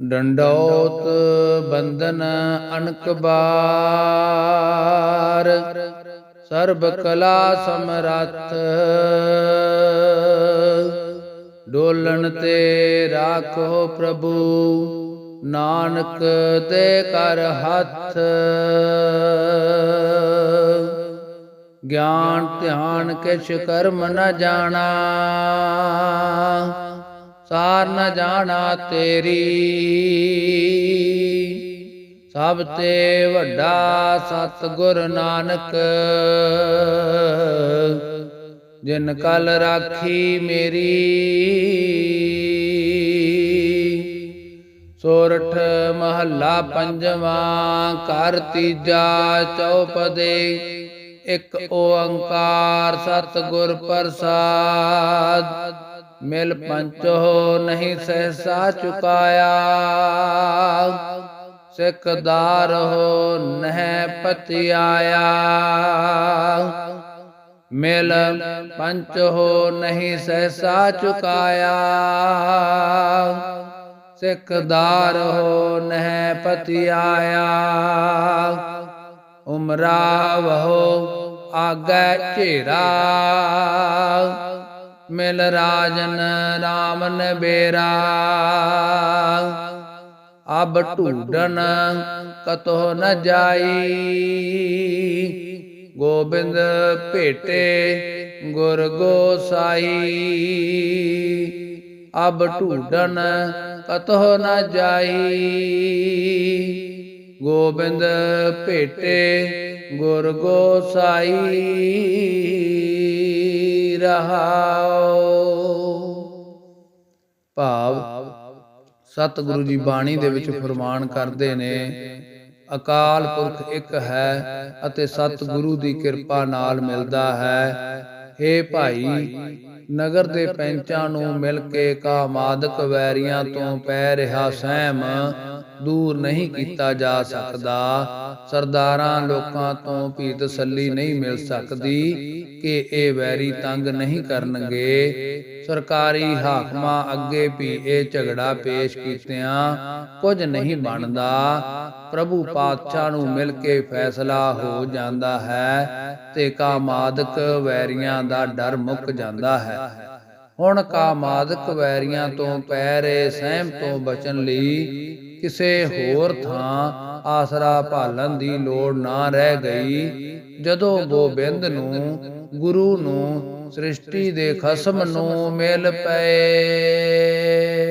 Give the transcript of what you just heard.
ਡੰਡੋਤ ਬੰਧਨ ਅਨਕ ਬਾਰ, ਸਰਬ ਕਲਾ ਸਮਰੱਥ। ਡੋਲਣ ਤੇ ਰਾਖੋ ਪ੍ਰਭੂ, ਨਾਨਕ ਤੇ ਕਰ ਹੱਥ। ਗਿਆਨ ਧਿਆਨ ਕਿਛ ਕਰਮ ਨ ਜਾਣਾ ਸਾਰ ਨ ਜਾਣਾ ਤੇਰੀ। ਸਭ ਤੇ ਵੱਡਾ ਸਤਿਗੁਰ ਨਾਨਕ, ਜਿਨ ਕਲ ਰਾਖੀ ਮੇਰੀ। ਸੋਰਠ ਮਹੱਲਾ ਪੰਜਵਾਂ, ਘਰ ਤੀਜਾ ਚੌਪਦੇ, ਇੱਕ ਓੰਕਾਰ ਸਤਿਗੁਰ ਪ੍ਰਸਾਦ। ਮਿਲ ਪੰਚੋ ਨਹੀਂ ਸਹਸਾ ਚੁਕਾਇਆ। ਸਿੱਖਦਾਰ ਹੋ ਨਹਿ ਪਤਿਆਇਆ। ਮਿਲ ਪੰਚ ਹੋ ਨਹੀਂ ਸਹਸਾ ਚੁਕਾਇਆ। ਸਿੱਖਦਾਰ ਹੋ ਨਹਿ ਪਤਿਆਇਆ। ਉਮਰਾ ਵਹੋ ਆਗੈ ਝੇਰਾ। ਮਿਲ ਰਾਜਨ ਰਾਮਨ ਬੇਰਾ। ਅਬ ਢੂਡਨ ਕਤੋ ਨ ਜਾਈ। ਗੋਬਿੰਦ ਭੇਟੇ ਗੁਰ ਗੋਸਾਈ। ਅਬ ਢੂਡਨ ਕਤੋ ਨ ਜਾਈ। ਗੋਬਿੰਦ ਭੇਟੇ ਗੁਰ ਗੋਸਾਈ। ਰਹਾਉ ਭਾਵ ਸਤਿਗੁਰੂ ਜੀ ਬਾਣੀ ਦੇ ਵਿੱਚ ਫਰਮਾਨ ਕਰਦੇ ਨੇ ਅਕਾਲ ਪੁਰਖ ਇੱਕ ਹੈ ਅਤੇ ਸਤਿਗੁਰੂ ਦੀ ਕਿਰਪਾ ਨਾਲ ਮਿਲਦਾ ਹੈ। ਏ ਭਾਈ ਨਗਰ ਦੇ ਪੈਂਚਾਂ ਨੂੰ ਮਿਲ ਕੇ ਕਾਮਾਦਕ ਵੈਰੀਆਂ ਤੋਂ ਪੈ ਰਿਹਾ ਸਹਿਮ। ਦੂਰ ਨਹੀਂ ਕੀਤਾ ਜਾ ਸਕਦਾ। ਸਰਦਾਰਾਂ ਲੋਕਾਂ ਤੋਂ ਵੀ ਤਸੱਲੀ ਨਹੀਂ ਮਿਲ ਸਕਦੀ ਕਿ ਇਹ ਵੈਰੀ ਤੰਗ ਨਹੀਂ ਕਰਨਗੇ। ਸਰਕਾਰੀ ਹਾਕਮਾਂ ਅੱਗੇ ਵੀ ਇਹ ਝਗੜਾ ਪੇਸ਼ ਕੀਤਿਆਂ ਕੁਝ ਨਹੀਂ ਬਣਦਾ। ਪ੍ਰਭੂ ਪਾਤਸ਼ਾਹ ਨੂੰ ਮਿਲ ਕੇ ਫੈਸਲਾ ਹੋ ਜਾਂਦਾ ਹੈ ਤੇ ਕਾਮਾਦਕ ਵੈਰੀਆਂ ਦਾ ਡਰ ਮੁੱਕ ਜਾਂਦਾ ਹੈ। ਹੁਣ ਕਾਮਾਦਕ ਵੈਰੀਆਂ ਤੋਂ ਪੈ ਰਹੇ ਸਹਿਮ ਤੋਂ ਬਚਣ ਲਈ ਕਿਸੇ ਹੋਰ ਥਾਂ ਆਸਰਾ ਭਾਲਣ ਦੀ ਲੋੜ ਨਾ ਰਹਿ ਗਈ। ਜਦੋਂ ਗੋਬਿੰਦ ਨੂੰ, ਗੁਰੂ ਨੂੰ, ਸ੍ਰਿਸ਼ਟੀ ਦੇ ਖਸਮ ਨੂੰ ਮਿਲ ਪਏ।